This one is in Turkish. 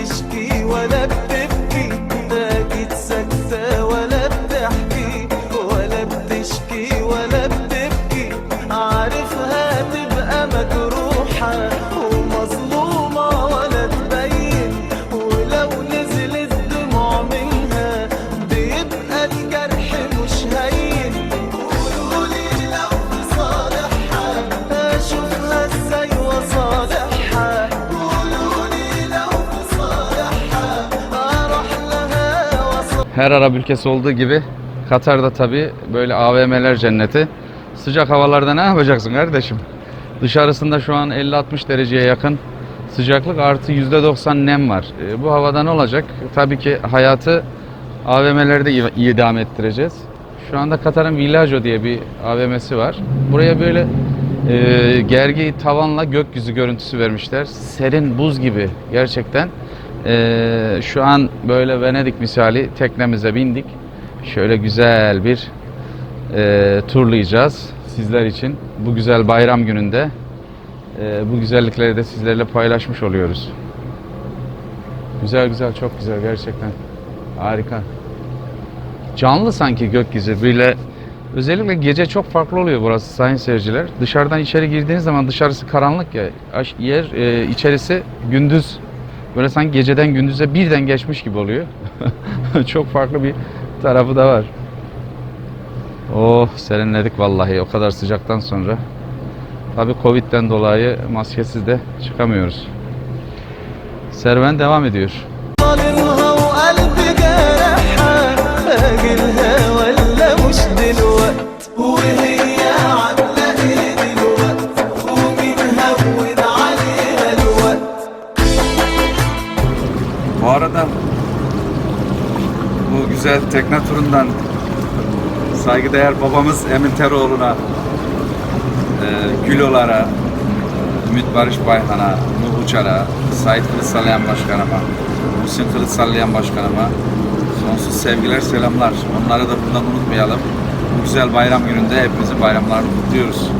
بتشكي ولا بتبكي باكت ساكتة ولا بتحكي ولا بتشكي ولا بتبكي. عارفها تبقى مجروحة ومظلومة ولا تبين. ولو نزلت دموع منها بيبقى الجرح مش هين. قولولي لو بصالحها أشوفها إزاي وصالحها her Arap ülkesi olduğu gibi Katar'da tabi böyle AVM'ler cenneti. Sıcak havalarda ne yapacaksın kardeşim? Dışarısında şu an 50-60 dereceye yakın sıcaklık artı %90 nem var. E, bu havada ne olacak? Tabii ki hayatı AVM'lerde i- idame ettireceğiz. Şu anda Katar'ın Villaggio diye bir AVM'si var. Buraya böyle e, gergi tavanla gökyüzü görüntüsü vermişler. Serin buz gibi gerçekten. E, şu an böyle Venedik misali teknemize bindik. Şöyle güzel bir e, turlayacağız sizler için. Bu güzel bayram gününde e, bu güzellikleri de sizlerle paylaşmış oluyoruz. Güzel güzel çok güzel gerçekten. Harika. Canlı sanki gökyüzü. Böyle özellikle gece çok farklı oluyor burası sayın seyirciler. Dışarıdan içeri girdiğiniz zaman dışarısı karanlık ya. Yer e, içerisi gündüz. Böyle sanki geceden gündüze birden geçmiş gibi oluyor. çok farklı bir tarafı da var. Oh serinledik vallahi o kadar sıcaktan sonra. Tabi Covid'den dolayı maskesiz de çıkamıyoruz. Serüven devam ediyor. Güzel tekne turundan saygıdeğer babamız Emin Teroğlu'na, e, Gülolar'a, Ümit Barış Bayhan'a, Nuh Uçar'a, Sait Kılıç Sallayan Başkanıma, Muhsin Kılıç Sallayan Başkanıma sonsuz sevgiler, selamlar. Onları da buradan unutmayalım. Bu güzel bayram gününde hepimizin bayramlarını kutluyoruz.